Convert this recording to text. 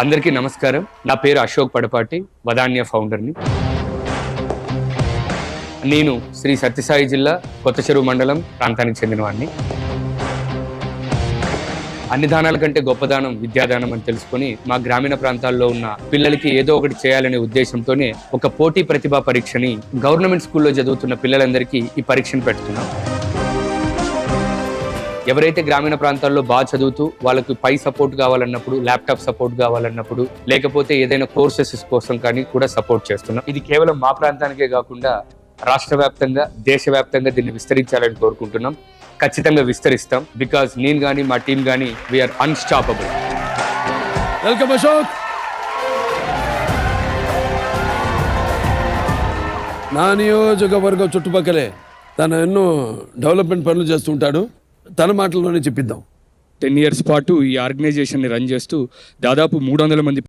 అందరికీ నమస్కారం. నా పేరు అశోక్ పడపాటి వదాన్య ఫౌండర్ని. నేను శ్రీ సత్యసాయి జిల్లా కొత్త చెరువు మండలం ప్రాంతానికి చెందినవాడిని అన్ని దానాల కంటే గొప్పదానం విద్యాదానం అని తెలుసుకొని మా గ్రామీణ ప్రాంతాల్లో ఉన్న పిల్లలకి ఏదో ఒకటి చేయాలనే ఉద్దేశంతోనే ఒక పోటీ ప్రతిభా పరీక్షని గవర్నమెంట్ స్కూల్లో చదువుతున్న పిల్లలందరికీ ఈ పరీక్షను పెడుతున్నాం. ఎవరైతే గ్రామీణ ప్రాంతాల్లో బాగా చదువుతూ వాళ్ళకి పై సపోర్ట్ కావాలన్నప్పుడు ల్యాప్టాప్ సపోర్ట్ కావాలన్నప్పుడు లేకపోతే ఏదైనా కోర్సెస్ కోసం కానీ కూడా సపోర్ట్ చేస్తున్నాం. ఇది కేవలం మా ప్రాంతానికే కాకుండా రాష్ట్ర వ్యాప్తంగా దేశవ్యాప్తంగా దీన్ని విస్తరించాలని కోరుకుంటున్నాం. ఖచ్చితంగా విస్తరిస్తాం. బికాజ్ నేను కానీ మా టీం కానీ వీఆర్ అన్స్టాపబుల్ వెల్కమ్ అశోక్ నా నియోజకవర్గం చుట్టుపక్కలే తను ఎన్నో డెవలప్మెంట్ పనులు చేస్తుంటాడు తన మాటల్లోనే చెప్పిద్దాం. టెన్ ఇయర్స్ పాటు ఈ ఆర్గనైజేషన్ని రన్ చేస్తూ దాదాపు మూడు వందల మంది